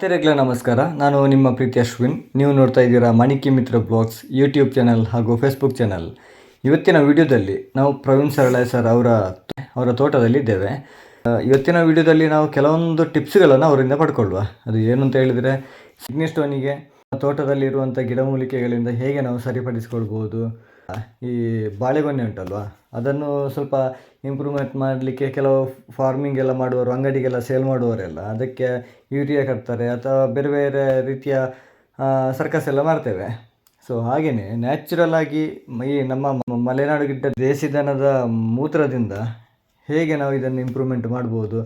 ಸ್ನೇಹಿತರೆಗಳ ನಮಸ್ಕಾರ. ನಾನು ನಿಮ್ಮ ಪ್ರೀತಿ ಅಶ್ವಿನ್. ನೀವು ನೋಡ್ತಾ ಇದ್ದೀರಾ Maniki Mitra vlogs YouTube channel ಹಾಗೂ ಫೇಸ್ಬುಕ್ ಚಾನಲ್. ಇವತ್ತಿನ ವಿಡಿಯೋದಲ್ಲಿ ನಾವು ಪ್ರವೀಣ್ ಸರಳಾಯ್ ಸರ್ ಅವರ ಅವರ ತೋಟದಲ್ಲಿ ಇದ್ದೇವೆ. ಇವತ್ತಿನ ವಿಡಿಯೋದಲ್ಲಿ ನಾವು ಕೆಲವೊಂದು ಟಿಪ್ಸ್ಗಳನ್ನು ಅವರಿಂದ ಪಡ್ಕೊಳ್ಳುವ. ಅದು ಏನು ಅಂತ ಹೇಳಿದರೆ ಸಿಗ್ನಿ ಸ್ಟೋನಿಗೆ ತೋಟದಲ್ಲಿರುವಂಥ ಗಿಡಮೂಲಿಕೆಗಳಿಂದ ಹೇಗೆ ನಾವು ಸರಿಪಡಿಸಿಕೊಳ್ಬೋದು ಈ ಬಾಳೆಗೊನೆ ಉಂಟಲ್ವಾ? ಅದನ್ನು ಸ್ವಲ್ಪ ಇಂಪ್ರೂವ್ಮೆಂಟ್ ಮಾಡಲಿಕ್ಕೆ ಕೆಲವು ಫಾರ್ಮಿಂಗ್ ಎಲ್ಲ ಮಾಡುವವರು, ಅಂಗಡಿಗೆಲ್ಲ ಸೇಲ್ ಮಾಡುವವರೆಲ್ಲ ಅದಕ್ಕೆ ಯೂರಿಯಾ ಕಟ್ತಾರೆ ಅಥವಾ ಬೇರೆ ಬೇರೆ ರೀತಿಯ ಸರ್ಕಸ್ ಎಲ್ಲ ಮಾಡ್ತೇವೆ. ಸೊ ಹಾಗೆಯೇ ನ್ಯಾಚುರಲ್ ಆಗಿ ಈ ನಮ್ಮ ಮಲೆನಾಡು ಗಿಡ್ಡ ದೇಸಿ ದನದ ಮೂತ್ರದಿಂದ ಹೇಗೆ ನಾವು ಇದನ್ನು ಇಂಪ್ರೂವ್ಮೆಂಟ್ ಮಾಡ್ಬೋದು,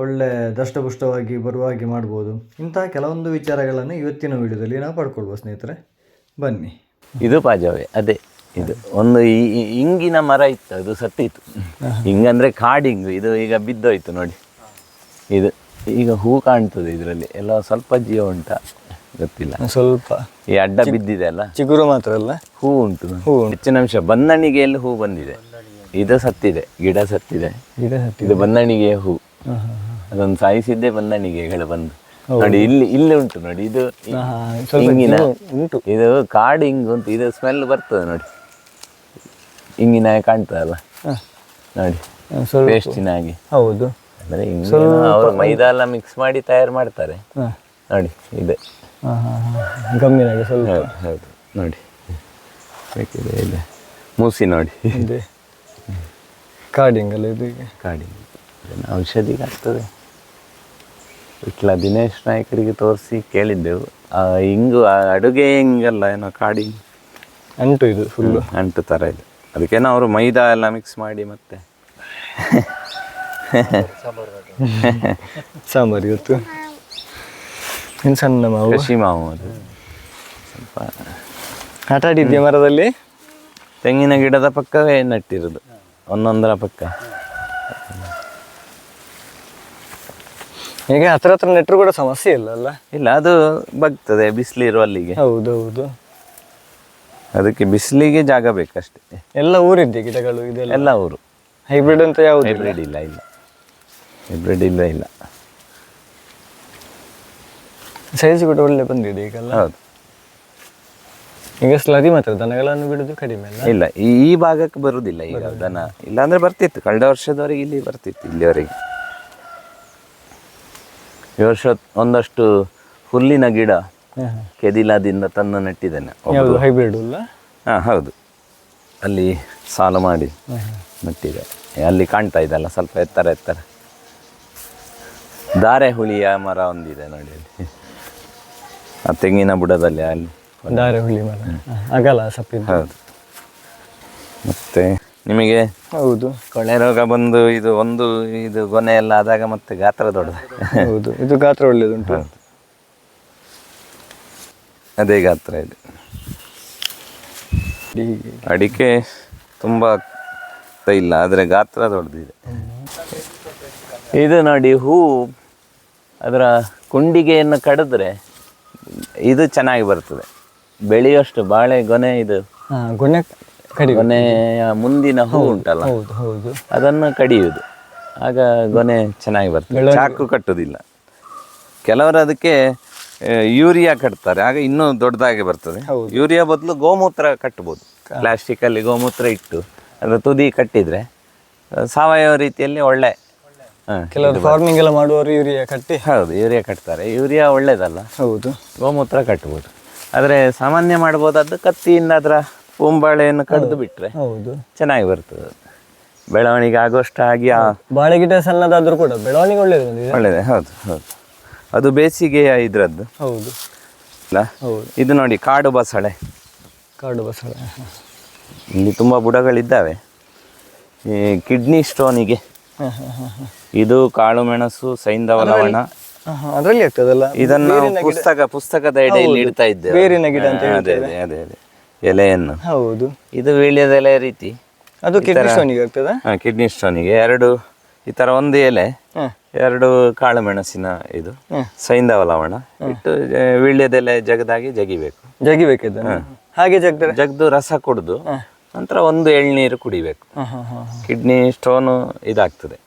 ಒಳ್ಳೆ ದಷ್ಟಪುಷ್ಟವಾಗಿ ಬರುವ ಹಾಗೆ ಮಾಡ್ಬೋದು ಇಂತಹ ಕೆಲವೊಂದು ವಿಚಾರಗಳನ್ನು ಇವತ್ತಿನ ವಿಡಿಯೋದಲ್ಲಿ ನಾವು ಪಡ್ಕೊಳ್ಬೋದು ಸ್ನೇಹಿತರೆ. ಬನ್ನಿ. ಇದು ಪಾಜಾವೆ ಅದೇ. ಇದು ಒಂದು ಇಂಗಿನ ಮರ ಇತ್ತು ಅದು ಸತ್ತಿತ್ತು. ಹಿಂಗಂದ್ರೆ ಕಾಡಿಂಗು ಇದು ಈಗ ಬಿದ್ದೋಯ್ತು ನೋಡಿ. ಇದು ಈಗ ಹೂ ಕಾಣ್ತದೆ ಇದರಲ್ಲಿ. ಎಲ್ಲ ಸ್ವಲ್ಪ ಜೀವ ಉಂಟ ಗೊತ್ತಿಲ್ಲ. ಸ್ವಲ್ಪ. ಈ ಅಡ್ಡ ಬಿದ್ದಿದೆ ಅಲ್ಲ? ಚಿಗುರು ಮಾತ್ರ ಅಲ್ಲ? ಹೂ ಉಂಟು. ಹೆಚ್ಚಿನ ಅಂಶ ಬಂದಣಿಗೆಯಲ್ಲಿ ಹೂ ಬಂದಿದೆ. ಇದು ಸತ್ತಿದೆ ಗಿಡ ಸತ್ತಿದೆ. ಗಿಡ ಇದು ಬಂದಣಿಗೆಯ ಹೂ. ಅದೊಂದು ಸಾಯಿಸಿದ್ದೆ ಬಂದಣಿಗೆಗಳು ಬಂದು. ನೋಡಿ ಇಲ್ಲಿ ಇಲ್ಲಿ ಉಂಟು ನೋಡಿ ಇದು ಉಂಟು ಇದು ಕಾಡು ಹಿಂಗು ಉಂಟು. ಇದು ಸ್ಮೆಲ್ ಬರ್ತದೆ ನೋಡಿ. ಹಿಂಗಿನ ಕಾಣ್ತದಲ್ಲ? ನೋಡಿ ಸ್ವಲ್ಪ ಪೇಸ್ಟಿನ ಹಾಗೆ. ಹೌದು. ಅಂದ್ರೆ ಹಿಂಗಿನ ಅವರು ಮೈದಾ ಎಲ್ಲ ಮಿಕ್ಸ್ ಮಾಡಿ ತಯಾರು ಮಾಡ್ತಾರೆ. ನೋಡಿ ಇದೆ. ಗಮ್ಮಿನಾಗೆ ಸ್ವಲ್ಪ. ಹೌದು ಹೌದು. ನೋಡಿ ಬೇಕಿದೆ ಇದೆ. ಮೂಸಿ ನೋಡಿ. ಇದೆ. ಕಾಡಿಂಗಲ್ಲ ಅಲ್ಲ ಇದು ಈಗ. ಕಾಡಿ ಇದನ್ನ ಔಷಧಿಗೆ ಆಗ್ತದೆ. ವಿಟ್ಲ ದಿನೇಶ್ ನಾಯಕರಿಗೆ ತೋರಿಸಿ ಕೇಳಿದ್ದೆವು. ಹಿಂಗು ಆ ಅಡುಗೆ ಹಿಂಗಲ್ಲ ಏನೋ ಕಾಡಿ ಅಂಟು ಇದು ಫುಲ್ಲು ಅಂಟು ಥರ ಇದೆ. ಅದಕ್ಕೇನೋ ಅವರು ಮೈದಾ ಎಲ್ಲ ಮಿಕ್ಸ್ ಮಾಡಿ ಮತ್ತೆ. ಸಾಂಬಾರು ಇವತ್ತು. ಇನ್ನು ಸಣ್ಣ ಮಾವು? ಕೃಷಿ ಮಾವು ಅದು. ಸ್ವಲ್ಪ ಆಟ ಆಡಿದ್ಯಾ ಮರದಲ್ಲಿ? ತೆಂಗಿನ ಗಿಡದ ಪಕ್ಕವೇ ನಟ್ಟಿರೋದು. ಒಂದೊಂದರ ಪಕ್ಕ. ಈಗ ಹತ್ರ ಹತ್ರ ನೆಟ್ಟರು ಕೂಡ ಸಮಸ್ಯೆ ಇಲ್ಲ ಅಲ್ಲ? ಇಲ್ಲ ಅದು ಬಗ್ತದೆ ಬಿಸಿಲಿರುವ ಅಲ್ಲಿಗೆ ಹೌದು ಹೌದು ಅದಕ್ಕೆ ಬಿಸಿಲಿಗೆ ಜಾಗ ಬೇಕಷ್ಟೇ. ಎಲ್ಲ ಊರಿದ್ದೆ ಗಿಡಗಳು ಇದೆಲ್ಲ? ಎಲ್ಲ ಊರು. ಹೈಬ್ರಿಡ್ ಅಂತ ಯಾವುದು ಹೈಬ್ರಿಡ್ ಇಲ್ಲ ಇಲ್ಲ. ಹೈಬ್ರಿಡ್ ಇಲ್ಲ ಇಲ್ಲ. ಸೈಜ್ ಕೂಡ ಒಳ್ಳೆ ಬಂದಿದೆ ಈಗೆಲ್ಲ. ಹೌದು. ಈಗ ಸ್ಲರಿ ಮಾತ್ರ ದನಗಳನ್ನು ಬಿಡೋದು ಕಡಿಮೆ ಅಲ್ಲ? ಇಲ್ಲ ಈ ಭಾಗಕ್ಕೆ ಬರುವುದಿಲ್ಲ ಈಗ ದನ. ಇಲ್ಲಾಂದ್ರೆ ಬರ್ತಿತ್ತು ಕಳೆದ ವರ್ಷದವರೆಗೆ ಇಲ್ಲಿ ಬರ್ತಿತ್ತು ಇಲ್ಲಿವರೆಗೆ. ಈ ವರ್ಷ ಒಂದಷ್ಟು ಹುಲ್ಲಿನ ಗಿಡ ಕೆದಿಲಾದಿಂದ ತಂದು ನೆಟ್ಟಿದ್ದೇನೆ. ಹೈಬ್ರಿಡ್ ಹಾಂ ಹೌದು. ಅಲ್ಲಿ ಸಾಲು ಮಾಡಿ ನೆಟ್ಟಿದೆ. ಅಲ್ಲಿ ಕಾಣ್ತಾ ಇದೆಲ್ಲ ಸ್ವಲ್ಪ ಎತ್ತರ ಎತ್ತರ. ದಾರೆ ಹುಳಿಯ ಮರ ಒಂದಿದೆ ನೋಡಿ ಅಲ್ಲಿ. ಆ ತೆಂಗಿನ ಬುಡದಲ್ಲಿ ಅಲ್ಲಿ. ದಾರೆ ಹುಳಿ ಮರ ಆಗಲ್ಲ ಸಪ್ಪಿ ಹೌದು. ಮತ್ತೆ ನಿಮಗೆ ಹೌದು. ಕೊಳೆ ರೋಗ ಬಂದು ಇದು ಒಂದು ಇದು ಗೊನೆ ಎಲ್ಲ ಆದಾಗ ಮತ್ತೆ ಗಾತ್ರ ದೊಡ್ಡದು. ಹೌದು. ಇದು ಗಾತ್ರ ಒಳ್ಳೇದುಂಟು. ಹೌದು. ಅದೇ ಗಾತ್ರ ಇದೆ. ಅಡಿಕೆ ತುಂಬ ಇಲ್ಲ ಆದರೆ ಗಾತ್ರ ದೊಡ್ಡದಿದೆ. ಇದು ನೋಡಿ ಹೂ ಅದರ ಕುಂಡಿಗೆಯನ್ನು ಕಡಿದ್ರೆ ಇದು ಚೆನ್ನಾಗಿ ಬರ್ತದೆ. ಬೆಳೆಯುವಷ್ಟು ಬಾಳೆ ಗೊನೆ ಇದು. ಗೊನೆ ಗೊನೆಯ ಮುಂದಿನ ಹೂ ಉಂಟಲ್ಲ? ಹೌದು ಅದನ್ನು ಕಡಿಯುವುದು. ಆಗ ಗೊನೆ ಚೆನ್ನಾಗಿ ಬರ್ತದೆ. ಚಾಕು ಕಟ್ಟುವುದಿಲ್ಲ. ಕೆಲವರು ಅದಕ್ಕೆ ಯೂರಿಯಾ ಕಟ್ತಾರೆ. ಆಗ ಇನ್ನೂ ದೊಡ್ಡದಾಗಿ ಬರ್ತದೆ. ಯೂರಿಯಾ ಬದಲು ಗೋಮೂತ್ರ ಕಟ್ಬೋದು. ಪ್ಲಾಸ್ಟಿಕಲ್ಲಿ ಗೋಮೂತ್ರ ಇಟ್ಟು ಅದರ ತುದಿ ಕಟ್ಟಿದ್ರೆ ಸಾವಯವ ರೀತಿಯಲ್ಲಿ ಒಳ್ಳೆ ಕೆಲವರು ಫಾರ್ಮಿಂಗ್ ಎಲ್ಲ ಮಾಡುವವರು ಯೂರಿಯಾ ಕಟ್ಟಿ. ಹೌದು ಯೂರಿಯಾ ಕಟ್ತಾರೆ. ಯೂರಿಯಾ ಒಳ್ಳೇದಲ್ಲ. ಹೌದು. ಗೋಮೂತ್ರ ಕಟ್ಬೋದು. ಆದರೆ ಸಾಮಾನ್ಯ ಮಾಡ್ಬೋದಾದ್ದು ಕತ್ತಿಯಿಂದ ಅದರ ಪೂಂಬಾಳೆಯನ್ನು ಕಡ್ದು ಬಿಟ್ಟರೆ ಹೌದು. ಚೆನ್ನಾಗಿ ಬರ್ತದೆ. ಬೆಳವಣಿಗೆ ಆಗುವಷ್ಟು ಆಗಿ ಆ ಬಾಳೆ ಗಿಡ ಸಣ್ಣದಾದ್ರೂ ಕೂಡ ಬೆಳವಣಿಗೆ ಒಳ್ಳೇದು ಒಳ್ಳೇದೇ ಹೌದು ಹೌದು. ಅದು ಬೇಸಿಗೆಯ ಇದರದ್ದು. ಹೌದು. ಅಲ್ಲ? ಹೌದು. ಇದು ನೋಡಿ ಕಾಡು ಬಸಳೆ. ಕಾಡು ಬಸಳೆ ಇಲ್ಲಿ ತುಂಬ ಬುಡಗಳಿದ್ದಾವೆ. ಈ ಕಿಡ್ನಿ ಸ್ಟೋನಿಗೆ. ಇದು ಕಾಳು ಮೆಣಸು ಸೈಂಧವ ಲವಣ ಅದರಲ್ಲಿ ಆಗ್ತದಲ್ಲ ಇದನ್ನು ಪುಸ್ತಕ ಪುಸ್ತಕದ ಎಡೆಯಲ್ಲಿ ಇಡ್ತಾ ಇದ್ದೇವೆ. ಬೇರಿನ ಗಿಡ ಅಂತ ಅದೇ ಅದೇ ಅದೇ ಅದೇ. ಎಲೆಯನ್ನು. ಹೌದು. ಇದು ವೀಳ್ಯದೆಲೆ ರೀತಿ. ಅದು ಕಿಡ್ನಿ ಸ್ಟೋನಿಗೆ ಆಗ್ತದ? ಕಿಡ್ನಿ ಸ್ಟೋನಿಗೆ. ಎರಡು ಈ ತರ ಒಂದು ಎಲೆ ಎರಡು ಕಾಳು ಮೆಣಸಿನ ಇದು. ಸೈಂಧವ ಲವಣ. ಇಟ್ಟು ವೀಳ್ಯದೆಲೆ ಜಗದಾಗಿ ಜಗಿಬೇಕು. ಜಗಿಬೇಕಿದ್ದ ಹಾಗೆ ಜಗ್ದು ಜಗ್ದು ರಸ ಕುಡಿದು ನಂತರ ಒಂದು ಎಳ್ನೀರು ಕುಡಿಬೇಕು. ಕಿಡ್ನಿ ಸ್ಟೋನ್ ಇದಾಗ್ತದೆ.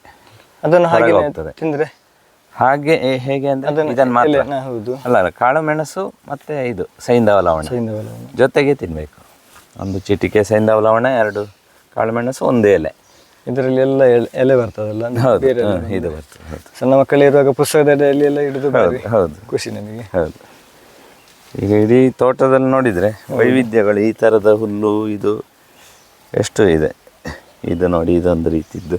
ಅದನ್ನು ಹಾಗೆ ಹೋಗ್ತದೆ. ತಿಂದರೆ? ಹಾಗೆ ಹೇಗೆ ಅಂದ್ರೆ ಇದನ್ನ ಮಾತ್ರ. ಹೌದು. ಅಲ್ಲ ಅಲ್ಲ, ಕಾಳು ಮೆಣಸು ಮತ್ತೆ ಇದು ಸೈಂಧವ ಲವಣ. ಜೊತೆಗೆ ತಿನ್ಬೇಕು. ಒಂದು ಚಿಟಿಕೆ ಸೈಂಧವ ಲವಣ ಎರಡು ಕಾಳು ಮೆಣಸು ಒಂದೇ ಎಲೆ. ಇದರಲ್ಲಿ ಎಲ್ಲ ಎಲೆ- ಎಲೆ ಬರ್ತದಲ್ಲ ಹೌದು. ಬೇರೆ ಹ್ಮ್, ಇದು ಬರ್ತದೆ ಹೌದು. ಸಣ್ಣ ಮಕ್ಕಳಿರುವಾಗ ಪುಸ್ತಕದ ಅಡಿಯಲ್ಲಿ ಎಲ್ಲ ಹಿಡಿದು ಹೌದು ಹೌದು. ಖುಷಿ ನನಗೆ ಹೌದು. ಈಗ ಇಡೀ ತೋಟದಲ್ಲಿ ನೋಡಿದರೆ ವೈವಿಧ್ಯಗಳು ಈ ಥರದ ಹುಲ್ಲು ಇದು ಎಷ್ಟು ಇದೆ. ಇದು ನೋಡಿ ಇದೊಂದು ರೀತಿದ್ದು.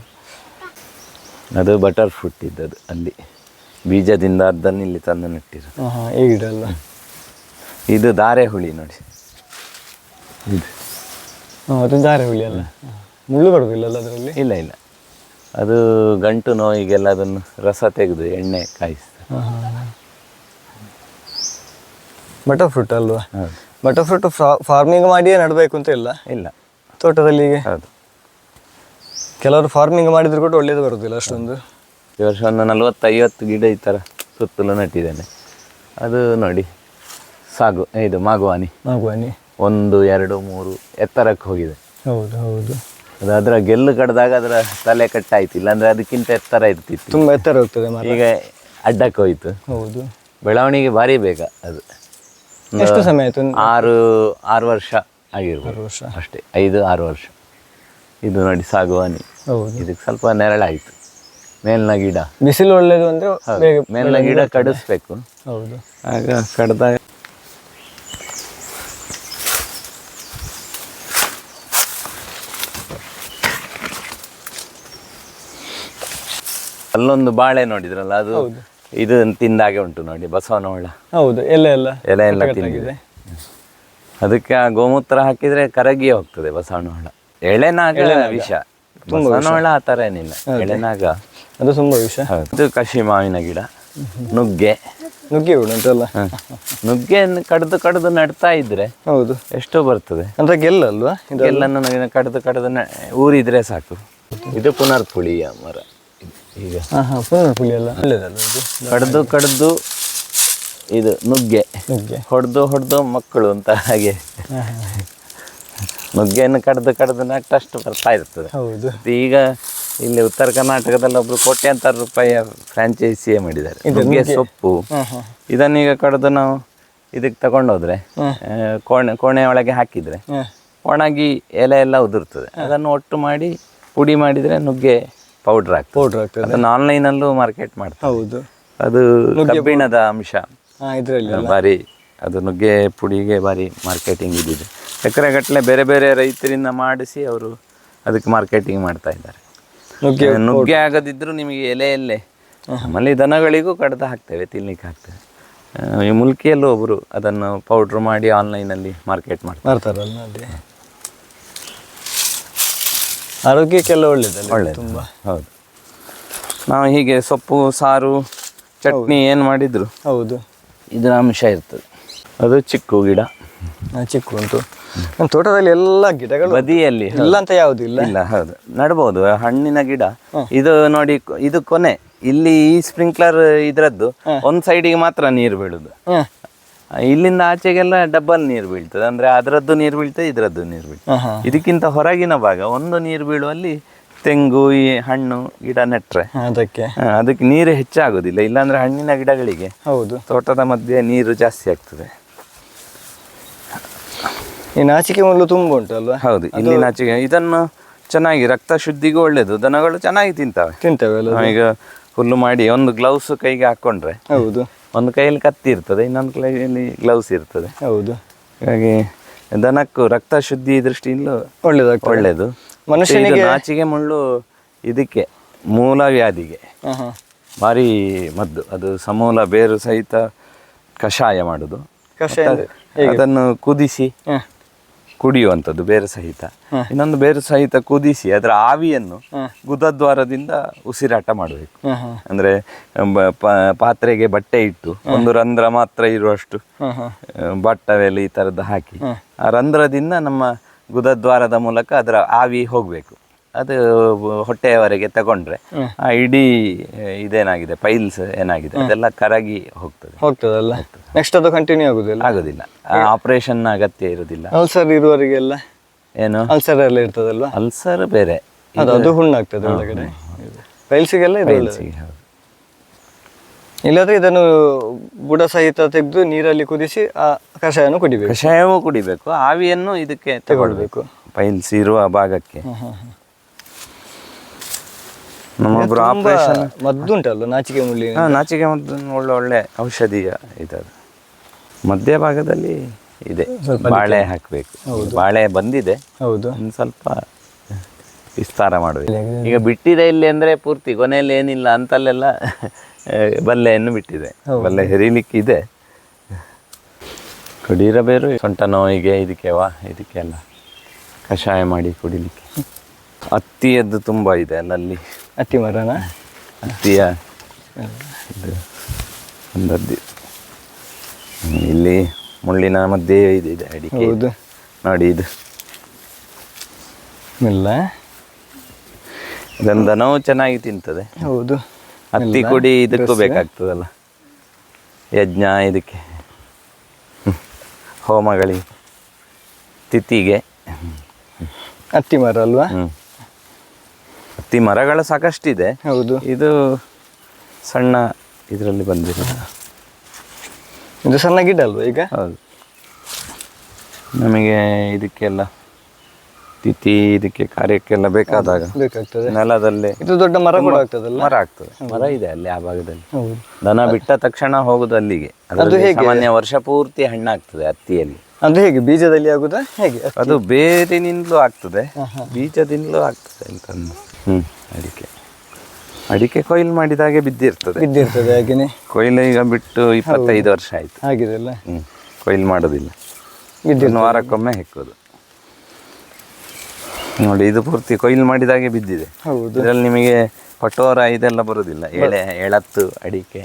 ಅದು ಬಟರ್ ಫ್ರೂಟ್ ಇದ್ದದು ಅಲ್ಲಿ. ಬೀಜದಿಂದ ಅದನ್ನು ಇಲ್ಲಿ ತಂದು ನೆಟ್ಟಿರು ಹಾ ಈ ಗಿಡ ಅಲ್ಲ. ಇದು ದಾರೆ ಹುಳಿ ನೋಡಿ. ಇದು ಹಾ ಅದು ದಾರೆ ಹುಳಿ ಅಲ್ಲ. ಮುಳ್ಳು ಬರುವುದಿಲ್ಲ ಅದರಲ್ಲಿ? ಇಲ್ಲ ಇಲ್ಲ. ಅದು ಗಂಟು ನೋವಿಗೆಲ್ಲ ಅದನ್ನು ರಸ ತೆಗೆದು ಎಣ್ಣೆ ಕಾಯಿಸ್ತಾರೆ. ಬಟರ್ ಫ್ರೂಟ್ ಅಲ್ವಾ? ಬಟರ್ ಫ್ರೂಟ್ ಫಾರ್ಮಿಂಗ್ ಮಾಡಿಯೇ ನಡಬೇಕು ಅಂತ ಇಲ್ಲ? ಇಲ್ಲ. ತೋಟದಲ್ಲಿ ಹೌದು. ಕೆಲವರು ಫಾರ್ಮಿಂಗ್ ಮಾಡಿದ್ರು ಕೂಡ ಒಳ್ಳೇದು ಬರೋದಿಲ್ಲ ಅಷ್ಟೊಂದು. ಈ ವರ್ಷ ಒಂದು ನಲವತ್ತೈವತ್ತು ಗಿಡ ಈ ಥರ ಸುತ್ತಲೂ ನೆಟ್ಟಿದ್ದೇನೆ. ಅದು ನೋಡಿ ಸಾಗು ಇದು ಮಾಗುವಾನಿ. ಮಾಗುವಾನಿ. ಒಂದು ಎರಡು ಮೂರು ಎತ್ತರಕ್ಕೆ ಹೋಗಿದೆ. ಹೌದು ಹೌದು. ಅದು ಅದರ ಗೆಲ್ಲು ಕಡ್ದಾಗ ಅದರ ತಲೆ ಕಟ್ಟಾಯ್ತು ಇಲ್ಲಾಂದ್ರೆ ಅದಕ್ಕಿಂತ ಎತ್ತರ ಇರ್ತಿತ್ತು. ತುಂಬಾ ಎತ್ತರ ಹೋಗ್ತದೆ ಮರ ಈಗ ಅಡ್ಡಕ್ಕೆ ಹೋಯ್ತು. ಹೌದು. ಬೆಳವಣಿಗೆ ಭಾರಿ ಬೇಗ ಅದು. ಎಷ್ಟು ಸಮಯ ಆಯ್ತು? ಆರು ಆರು ವರ್ಷ ಆಗಿರ್ಬೋದು. ವರ್ಷ. ಅಷ್ಟೇ ಐದು ಆರು ವರ್ಷ. ಇದು ನೋಡಿ ಸಾಗುವಾನಿ ಹೌದು. ಇದಕ್ಕೆ ಸ್ವಲ್ಪ ನೆರಳಾಯಿತು. ಮೇಲಿನ ಗಿಡ. ಬಿಸಿಲು ಒಳ್ಳೇದು ಅಂದ್ರೆ ಬೇಗ ಮೇಲಿನ ಗಿಡ ಕಡಿಸ್ಬೇಕು. ಹೌದು. ಆಗ ಕಡ್ದಾಗ ಅಲ್ಲೊಂದು ಬಾಳೆ ನೋಡಿದ್ರಲ್ಲ ಅದು ಇದು ತಿಂದಾಗೆ ಉಂಟು ನೋಡಿ ಬಸವನ ಹುಳ ಹೌದು ಎಲ್ಲ ಎಲ್ಲ. ಎಲೆ ಎಲ್ಲ ತಿಂದಿದೆ. ಅದಕ್ಕೆ ಆ ಗೋಮೂತ್ರ ಹಾಕಿದ್ರೆ ಕರಗಿ ಹೋಗ್ತದೆ ಬಸವನ ಹುಳ ಎಳೆನಾಗ. ವಿಷ. ಬಸವನ ಹುಳ ಆ ಥರ ಏನಿಲ್ಲ. ಎಳೆನಾಗ. ಅದು ತುಂಬಾ ವಿಷ. ಇದು ಕಶಿ ಮಾವಿನ ಗಿಡ ನುಗ್ಗೆ. ನುಗ್ಗೆ ಉಂಟಲ್ಲ ನುಗ್ಗೆ ನುಗ್ಗೆಯನ್ನು ಕಡ್ದು ಕಡ್ದು ನಡ್ತಾ ಇದ್ರೆ ಹೌದು. ಎಷ್ಟೋ ಬರ್ತದೆ. ಅಂದ್ರೆ ಗೆಲ್ಲಲ್ವಾ ಗೆಲ್ಲನ್ನು ಕಡ್ದು ಕಡ್ದು ಊರಿದ್ರೆ ಸಾಕು. ಇದು ಪುನರ್ಪುಳಿಯ ಮರ. ಈಗ. ಹಾ ಹಾ ಪುನರ್ ಪುಳಿ ಅಲ್ಲ? ಒಳ್ಳೇದಲ್ಲ ಇದು. ಕಡ್ದು ಕಡ್ದು ಇದು ನುಗ್ಗೆ. ನುಗ್ಗೆ. ಹೊಡೆದು ಹೊಡೆದು ಮಕ್ಕಳು ಅಂತ ಹಾಗೆ. ನುಗ್ಗೆಯನ್ನು ಕಡ್ದು ಕಡ್ದು ನಟ್ಟಷ್ಟು ಬರ್ತಾ ಇರ್ತದೆ. ಹೌದು. ಈಗ ಇಲ್ಲಿ ಉತ್ತರ ಕರ್ನಾಟಕದಲ್ಲಿ ಒಬ್ರು ಕೋಟ್ಯಾಂತರ ರೂಪಾಯಿ ಫ್ರಾಂಚೈಸಿಯೇ ಮಾಡಿದ್ದಾರೆ. ನುಗ್ಗೆ ಸೊಪ್ಪು. ಇದನ್ನೀಗ ಕಡ್ದು ನಾವು ಇದಕ್ಕೆ ತಗೊಂಡೋದ್ರೆ ಕೋಣೆ ಕೋಣೆ ಒಳಗೆ ಹಾಕಿದ್ರೆ ಒಣಗಿ ಎಲೆ ಎಲ್ಲ ಉದುರ್ತದೆ. ಅದನ್ನು ಒಟ್ಟು ಮಾಡಿ ಪುಡಿ ಮಾಡಿದರೆ ನುಗ್ಗೆ ಪೌಡ್ರ್ ಹಾಕಿ ಪೌಡ್ರ್ ಆಗ್ತದೆ ಅದನ್ನು ಆನ್ಲೈನಲ್ಲೂ ಮಾರ್ಕೆಟ್ ಮಾಡ್ತಾರೆ. ಹೌದು. ಅದು ಕಬ್ಬಿಣದ ಅಂಶ. ಇದರಲ್ಲಿ ಭಾರಿ. ಅದು ನುಗ್ಗೆ ಪುಡಿಗೆ ಭಾರಿ ಮಾರ್ಕೆಟಿಂಗ್ ಇದಿದೆ. ಎಕರೆಗಟ್ಟಲೆ ಬೇರೆ ಬೇರೆ ರೈತರಿಂದ ಮಾಡಿಸಿ ಅವರು ಅದಕ್ಕೆ ಮಾರ್ಕೆಟಿಂಗ್ ಮಾಡ್ತಾ ಇದ್ದಾರೆ. ನುಗ್ಗೆ ನುಗ್ಗೆ ಆಗದಿದ್ರು ನಿಮಗೆ ಎಲೆಯಲ್ಲೇ ನಮ್ಮಲ್ಲಿ ದನಗಳಿಗೂ ಕಡ್ದು ಹಾಕ್ತೇವೆ ತಿನ್ಲಿಕ್ಕೆ ಹಾಕ್ತೇವೆ. ಈ ಮುಲ್ಕಿಯಲ್ಲೂ ಒಬ್ಬರು ಅದನ್ನು ಪೌಡ್ರ್ ಮಾಡಿ ಆನ್ಲೈನಲ್ಲಿ ಮಾರ್ಕೆಟ್ ಮಾಡ್ತಾರೆ. ಮಾಡ್ತಾರಲ್ಲ ಅದೇ ಆರೋಗ್ಯಕ್ಕೆಲ್ಲ ಒಳ್ಳೇದು ಒಳ್ಳೆ ಒಳ್ಳೆಯದು ತುಂಬಾ. ಹೌದು. ನಾವು ಹೀಗೆ ಸೊಪ್ಪು ಸಾರು ಚಟ್ನಿ ಏನು ಮಾಡಿದ್ರು ಹೌದು. ಇದರ ಅಂಶ ಇರ್ತದೆ. ಅದು ಚಿಕ್ಕು ಗಿಡ. ಚಿಕ್ಕು ಉಂಟು. ನಮ್ಮ ತೋಟದಲ್ಲಿ ಎಲ್ಲ ಗಿಡಗಳು ಬದಿಯಲ್ಲಿ ಇಲ್ಲ ಅಂತ ಯಾವುದು ಇಲ್ಲ. ಇಲ್ಲ ಹೌದು. ನಡ್ಬೋದು ಹಣ್ಣಿನ ಗಿಡ. ಇದು ನೋಡಿ ಇದು ಕೊನೆ. ಇಲ್ಲಿ ಈ ಸ್ಪ್ರಿಂಕ್ಲರ್ ಇದ್ರದ್ದು ಒಂದ್ ಸೈಡಿಗೆ ಮಾತ್ರ ನೀರು ಬೀಳುದು. ಇಲ್ಲಿಂದ ಆಚೆಗೆಲ್ಲ ಡಬಲ್ ನೀರು ಬೀಳ್ತದೆ. ಅಂದ್ರೆ ಅದರದ್ದು ನೀರು ಬೀಳ್ತದೆ ಇದರದ್ದು ನೀರು ಬೀಳ್ತದೆ. ಇದಕ್ಕಿಂತ ಹೊರಗಿನ ಭಾಗ ಒಂದು ನೀರು ಬೀಳುವಲ್ಲಿ ತೆಂಗು ಈ ಹಣ್ಣು ಗಿಡ ನೆಟ್ರೆ. ಅದಕ್ಕೆ. ಅದಕ್ಕೆ ನೀರು ಹೆಚ್ಚಾಗೋದಿಲ್ಲ. ಇಲ್ಲಾಂದ್ರೆ ಹಣ್ಣಿನ ಗಿಡಗಳಿಗೆ ಹೌದು. ತೋಟದ ಮಧ್ಯೆ ನೀರು ಜಾಸ್ತಿ ಆಗ್ತದೆ. ಈ ನಾಚಿಕೆ ಮೊದಲು ತುಂಬ ಉಂಟಲ್ವಾ? ಹೌದು ಇಲ್ಲಿ ನಾಚಿಕೆ. ಇದನ್ನು ಚೆನ್ನಾಗಿ ರಕ್ತ ಶುದ್ಧಿಗೂ ಒಳ್ಳೇದು. ದನಗಳು ಚೆನ್ನಾಗಿ ತಿಂತವೆ. ತಿಂತವೆ ಈಗ ಹುಲ್ಲು ಮಾಡಿ ಒಂದು ಗ್ಲೌಸ್ ಕೈಗೆ ಹಾಕೊಂಡ್ರೆ ಹೌದು. ಒಂದು ಕೈಯಲ್ಲಿ ಕತ್ತಿ ಇರ್ತದೆ ಇನ್ನೊಂದು ಕೈಯಲ್ಲಿ ಗ್ಲೌಸ್ ಇರ್ತದೆ. ಹೌದು. ಹಾಗಾಗಿ ದನಕ್ಕೂ ರಕ್ತ ಶುದ್ಧಿ ದೃಷ್ಟಿಯಿಂದ ಒಳ್ಳೇದು ಒಳ್ಳೇದು. ಮನುಷ್ಯನಿಗೆ ನಾಚಿಗೆ ಮುಳ್ಳು ಇದಕ್ಕೆ ಮೂಲ ವ್ಯಾಧಿಗೆ. ಭಾರಿ ಮದ್ದು. ಅದು ಸಮೂಲ ಬೇರು ಸಹಿತ ಕಷಾಯ ಮಾಡುದು. ಕಷಾಯ ಅದನ್ನು ಕುದಿಸಿ ಕುಡಿಯುವಂಥದ್ದು ಬೇರೆ ಸಹಿತ. ಇನ್ನೊಂದು ಬೇರೆ ಸಹಿತ ಕುದಿಸಿ ಅದರ ಆವಿಯನ್ನು ಗುದದ್ವಾರದಿಂದ ಉಸಿರಾಟ ಮಾಡಬೇಕು. ಅಂದ್ರೆ ಪಾತ್ರೆಗೆ ಬಟ್ಟೆ ಇಟ್ಟು ಒಂದು ರಂಧ್ರ ಮಾತ್ರ ಇರುವಷ್ಟು ಬಟ್ಟವೆಲ್ಲ ಈ ತರದ್ದು ಹಾಕಿ. ಆ ರಂಧ್ರದಿಂದ ನಮ್ಮ ಗುದದ್ವಾರದ ಮೂಲಕ ಅದರ ಆವಿ ಹೋಗಬೇಕು. ಅದು ಹೊಟ್ಟೆಯವರೆಗೆ ತಗೊಂಡ್ರೆ ಆ ಇಡೀ ಇದೇನಾಗಿದೆ ಪೈಲ್ಸ್ ಏನಾಗಿದೆ ಅದೆಲ್ಲ ಕರಗಿ ಹೋಗ್ತದೆ. ಹೋಗ್ತದಲ್ಲ? ನೆಕ್ಸ್ಟ್ ಅದು ಕಂಟಿನ್ಯೂ ಆಗುದಿಲ್ಲ? ಆಗುದಿಲ್ಲ. ಆಪರೇಷನ್ ಅಗತ್ಯ ಇರುದಿಲ್ಲ. ಅಲ್ಸರ್ ಇರುವವರಿಗೆಲ್ಲ? ಏನು? ಅಲ್ಸರ್ ಎಲ್ಲ ಇರ್ತದಲ್ವಾ? ಅಲ್ಸರ್ ಬೇರೆ. ಅದು ಹುಣ್ಣಾಗ್ತದೆ ಒಳಗಡೆ. ಪೈಲ್ಸಿಗೆಲ್ಲ ಇಲ್ಲಾದ್ರೆ ಇದನ್ನು ಬುಡ ಸಹಿತ ತೆಗೆದು ನೀರಲ್ಲಿ ಕುದಿಸಿ ಆ ಕಷಾಯವನ್ನು ಕುಡಿಬೇಕು. ಕಷಾಯವೂ ಕುಡಿಬೇಕು. ಆವಿಯನ್ನು ಇದಕ್ಕೆ ತಗೊಳ್ಬೇಕು. ಪೈಲ್ಸ್ ಇರುವ ಭಾಗಕ್ಕೆ. ನಮ್ಮೊಬ್ರು ಆಪರೇಷನ್ ಮದ್ದುಂಟಲ್ಲ ನಾಚಿಕೆ ಮುಳ್ಳಿ ನಾಚಿಕೆ ಮದ್ದು ಒಳ್ಳೆ ಒಳ್ಳೆ ಔಷಧಿಯ ಮಧ್ಯ ಮಧ್ಯಭಾಗದಲ್ಲಿ ಇದೆ. ಬಾಳೆ ಹಾಕಬೇಕು. ಬಾಳೆ ಬಂದಿದೆ. ಹೌದು. ಒಂದು ಸ್ವಲ್ಪ ವಿಸ್ತಾರ ಮಾಡಬೇಕು ಈಗ ಬಿಟ್ಟಿದೆ ಇಲ್ಲಿ ಅಂದ್ರೆ ಪೂರ್ತಿ ಕೊನೆಯಲ್ಲಿ ಏನಿಲ್ಲ ಅಂತಲ್ಲೆಲ್ಲ ಬಲ್ಲೆಯನ್ನು ಬಿಟ್ಟಿದೆ. ಬಲ್ಲೆ ಹೆರಿಲಿಕ್ಕೆ ಇದೆ. ಕಡೀರ ಬೇರು ಸೊಂಟ ನೋವಿಗೆ ಇದಕ್ಕೆ ವಾ ಇದಕ್ಕೆಲ್ಲ ಕಷಾಯ ಮಾಡಿ ಕುಡಿಲಿಕ್ಕೆ. ಹತ್ತಿಯದ್ದು ತುಂಬ ಇದೆ ಅಲ್ಲಲ್ಲಿ ಅತ್ತಿ ಮರನ? ಹತ್ತಿಯ ಇದು ಒಂದದ್ದು ಇಲ್ಲಿ ಮುಳ್ಳಿನ ಮಧ್ಯೆ ಇದು ಇದೆ ಅಡಿಕೆ ಹೌದು. ನೋಡಿ ಇದು. ಇಲ್ಲ ಗಂಧನವು ಚೆನ್ನಾಗಿ ತಿಂತದೆ. ಹೌದು. ಹತ್ತಿ ಕುಡಿ ಇದಕ್ಕೂ ಬೇಕಾಗ್ತದಲ್ಲ. ಯಜ್ಞ ಇದಕ್ಕೆ. ಹ್ಮ್. ಹೋಮಗಳಿಗೆ. ತಿಥಿಗೆ. ಅತ್ತಿ ಮರ ಅಲ್ವಾ? ಹತ್ತಿ ಮರಗಳು ಸಾಕಷ್ಟಿದೆ. ಹೌದು. ಇದು ಸಣ್ಣ ಇದರಲ್ಲಿ ಬಂದಿರೋದು. ಇದು ಸಣ್ಣ ಗಿಡ ಅಲ್ವಾ ಈಗ? ಹೌದು. ನಮಗೆ ಇದಕ್ಕೆಲ್ಲ ತಿಥಿ ಇದಕ್ಕೆ ಕಾರ್ಯಕ್ಕೆಲ್ಲ ಬೇಕಾದಾಗ ಬೇಕಾಗ್ತದೆ. ನೆಲದಲ್ಲಿ ಇದು ದೊಡ್ಡ ಮರ ಕೂಡ ಆಗ್ತದಲ್ಲ? ಮರ ಆಗ್ತದೆ. ಮರ ಇದೆ ಅಲ್ಲಿ ಆ ಭಾಗದಲ್ಲಿ. ದನ ಬಿಟ್ಟ ತಕ್ಷಣ ಹೋಗುದು ಅಲ್ಲಿಗೆ. ಹೇಗೆ? ಸಾಮಾನ್ಯ ವರ್ಷ ಪೂರ್ತಿ ಹಣ್ಣಾಗ್ತದೆ ಹತ್ತಿಯಲ್ಲಿ ಅದು ಹೇಗೆ? ಬೀಜದಲ್ಲಿ ಆಗುದಾ? ಹೇಗೆ? ಅದು ಬೇರಿನಿಂದಲೂ ಆಗ್ತದೆ. ಬೀಜದಿಂದಲೂ ಆಗ್ತದೆ ಅಂತ ಹ್ಮ್. ಅಡಿಕೆ. ಅಡಿಕೆ ಕೊಯ್ಲು ಮಾಡಿದಾಗೆ ಬಿದ್ದಿರ್ತದೆ. ಬಿದ್ದಿರ್ತದೆ ಹಾಗೇನೆ? ಕೊಯ್ಲು ಈಗ ಬಿಟ್ಟು ಇಪ್ಪತ್ತೈದು ವರ್ಷ ಆಯ್ತು. ಆಗಿದೆ ಅಲ್ಲ? ಹ್ಮ್. ಕೊಯ್ಲು ಮಾಡೋದಿಲ್ಲ. ಬಿದ್ದಿನ ವಾರಕ್ಕೊಮ್ಮೆ ಹೆಕ್ಕೋದು. ನೋಡಿ ಇದು ಪೂರ್ತಿ ಕೊಯ್ಲು ಮಾಡಿದಾಗೆ ಬಿದ್ದಿದೆ. ಹೌದು. ಇದರಲ್ಲಿ ನಿಮಗೆ ಪಟೋರ ಇದೆಲ್ಲ ಬರುವುದಿಲ್ಲ ಎಳೆ ಎಳತ್ತು ಅಡಿಕೆ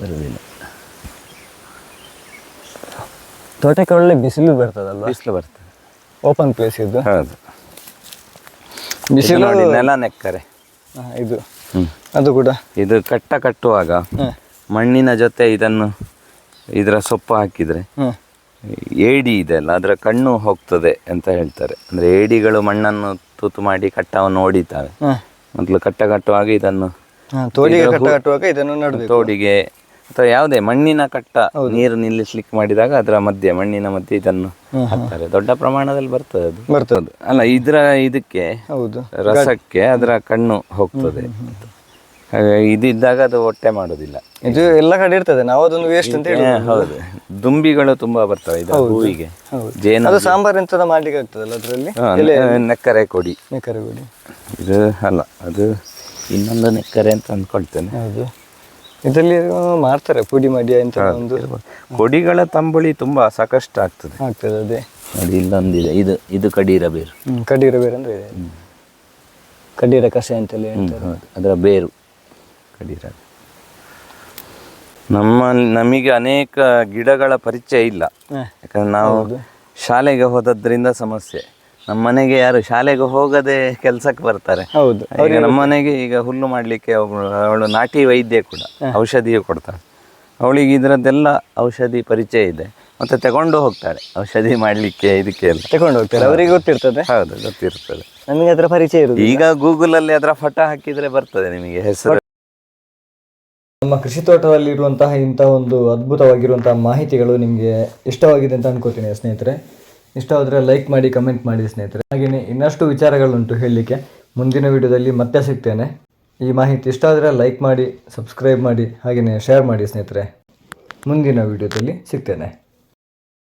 ಬರುವುದಿಲ್ಲ ತೋಟಕ್ಕೆ ಒಳ್ಳೆ ಬಿಸಿಲು ಬರ್ತದಲ್ಲ ಬಿಸಿಲು ಬರ್ತದೆ. ಓಪನ್ ಪ್ಲೇಸ್ ಇದು ಹೌದು. ಬಿಸಿಲು ನೆಲ ನೆಕ್ಕರೆ. ಇದು. ಅದು ಕೂಡ. ಇದು ಕಟ್ಟ ಕಟ್ಟುವಾಗ ಮಣ್ಣಿನ ಜೊತೆ ಇದನ್ನು ಇದರ ಸೊಪ್ಪು ಹಾಕಿದರೆ ಏಡಿ ಇದೆ ಅಲ್ಲ ಅದರ ಕಣ್ಣು ಹೋಗ್ತದೆ ಅಂತ ಹೇಳ್ತಾರೆ. ಅಂದರೆ ಏಡಿಗಳು ಮಣ್ಣನ್ನು ತೂತು ಮಾಡಿ ಕಟ್ಟವನ್ನು ಓಡಿತಾವೆ. ಮೊದಲು ಕಟ್ಟ ಕಟ್ಟುವಾಗ ಇದನ್ನು ತೋಡಿಗೆ ಕಟ್ಟ ಕಟ್ಟುವಾಗ ಇದನ್ನು ತೋಡಿಗೆ ಅಥವಾ ಯಾವುದೇ ಮಣ್ಣಿನ ಕಟ್ಟ ನೀರು ನಿಲ್ಲಿಸ್ಲಿಕ್ಕೆ ಮಾಡಿದಾಗ ಅದರ ಮಧ್ಯೆ ಮಣ್ಣಿನ ಮಧ್ಯೆ ಇದನ್ನು ಹಾಕ್ತಾರೆ. ದೊಡ್ಡ ಪ್ರಮಾಣದಲ್ಲಿ ಬರ್ತದೆ ಅದು. ಬರ್ತದೆ. ಅಲ್ಲ ಇದರ ಇದಕ್ಕೆ ಹೌದು. ರಸಕ್ಕೆ ಅದರ ಕಣ್ಣು ಹೋಗ್ತದೆ. ಇದು ಇದಿದ್ದಾಗ ಅದು ಹೊಟ್ಟೆ ಮಾಡೋದಿಲ್ಲ. ಇದು ಎಲ್ಲ ಕಡೆ ಇರ್ತದೆ. ನಾವು ಅದೊಂದು ವೇಸ್ಟ್ ಅಂತ ಹೇಳಿ ಹೌದು. ದುಂಬಿಗಳು ತುಂಬಾ ಬರ್ತವೆ ಇದು ಹೂವಿಗೆ. ಜೇನು ಅದು ಸಾಂಬಾರ್ ಎಂತದ ಮಾಡ್ಲಿಕ್ಕೆ ಆಗ್ತದಲ್ಲ ಅದರಲ್ಲಿ? ನೆಕ್ಕರೆ ಕೊಡಿ. ನೆಕ್ಕರೆ ಕೊಡಿ. ಇದು ಅಲ್ಲ ಅದು ಇನ್ನೊಂದು ನೆಕ್ಕರೆ ಅಂತ ಅಂದ್ಕೊಳ್ತೇನೆ. ಹೌದು. ಇದರಲ್ಲಿ ಮಾಡ್ತಾರೆ ಪುಡಿ ಮಾಡಿ ಅಂತ ಒಂದು. ಕೊಡಿಗಳ ತಂಬುಳಿ ತುಂಬಾ ಸಾಕಷ್ಟು ಆಗ್ತದೆ. ಆಗ್ತದೆ ಅದೇ. ನೋಡಿ ಇಲ್ಲೊಂದಿದೆ. ಇದು ಇದು ಕಡೀರ ಬೇರು. ಕಡಿರ ಬೇರೆ ಅಂದ್ರೆ ಇದೆ. ಕಡೀರ ಕಷಾಯ ಅಂತೇಳಿ ಅದರ ಬೇರು. ಕಡೀರ. ನಮ್ಮ ನಮಗೆ ಅನೇಕ ಗಿಡಗಳ ಪರಿಚಯ ಇಲ್ಲ. ಯಾಕಂದ್ರೆ ನಾವು ಶಾಲೆಗೆ ಹೋದದ್ರಿಂದ ಸಮಸ್ಯೆ. ನಮ್ಮ ಮನೆಗೆ ಯಾರು ಶಾಲೆಗೆ ಹೋಗದೆ ಕೆಲ್ಸಕ್ಕೆ ಬರ್ತಾರೆ. ಹೌದು. ಈಗ ನಮ್ಮ ಮನೆಗೆ ಈಗ ಹುಲ್ಲು ಮಾಡ್ಲಿಕ್ಕೆ ಅವಳು ನಾಟಿ ವೈದ್ಯ ಕೂಡ ಔಷಧಿಯು ಕೊಡ್ತಾಳೆ. ಅವಳಿಗೆ ಇದರದ್ದೆಲ್ಲ ಔಷಧಿ ಪರಿಚಯ ಇದೆ. ಮತ್ತೆ ತಗೊಂಡು ಹೋಗ್ತಾಳೆ ಔಷಧಿ ಮಾಡ್ಲಿಕ್ಕೆ ಇದಕ್ಕೆ ಎಲ್ಲ. ತಕೊಂಡು ಹೋಗ್ತಾರೆ ಅವರಿಗೆ ಗೊತ್ತಿರ್ತದೆ? ಹೌದು ಗೊತ್ತಿರ್ತದೆ. ನಮಗೆ ಅದರ ಪರಿಚಯ ಇರುತ್ತೆ ಈಗ ಗೂಗಲ್ ಅಲ್ಲಿ ಅದರ ಫೋಟೋ ಹಾಕಿದ್ರೆ ಬರ್ತದೆ ನಿಮಗೆ ಹೆಸರು. ನಮ್ಮ ಕೃಷಿ ತೋಟದಲ್ಲಿರುವಂತಹ ಇಂತಹ ಒಂದು ಅದ್ಭುತವಾಗಿರುವಂತಹ ಮಾಹಿತಿಗಳು ನಿಮಗೆ ಇಷ್ಟವಾಗಿದೆ ಅಂತ ಅನ್ಕೋತೀನಿ ಸ್ನೇಹಿತರೆ. ಇಷ್ಟವಾದರೆ ಲೈಕ್ ಮಾಡಿ ಕಮೆಂಟ್ ಮಾಡಿ ಸ್ನೇಹಿತರೆ. ಹಾಗೆಯೇ ಇನ್ನಷ್ಟು ವಿಚಾರಗಳುಂಟು ಹೇಳಲಿಕ್ಕೆ ಮುಂದಿನ ವಿಡಿಯೋದಲ್ಲಿ ಮತ್ತೆ ಸಿಗ್ತೇನೆ. ಈ ಮಾಹಿತಿ ಇಷ್ಟ ಆದರೆ ಲೈಕ್ ಮಾಡಿ ಸಬ್ಸ್ಕ್ರೈಬ್ ಮಾಡಿ ಹಾಗೆಯೇ ಶೇರ್ ಮಾಡಿ ಸ್ನೇಹಿತರೆ. ಮುಂದಿನ ವಿಡಿಯೋದಲ್ಲಿ ಸಿಗ್ತೇನೆ.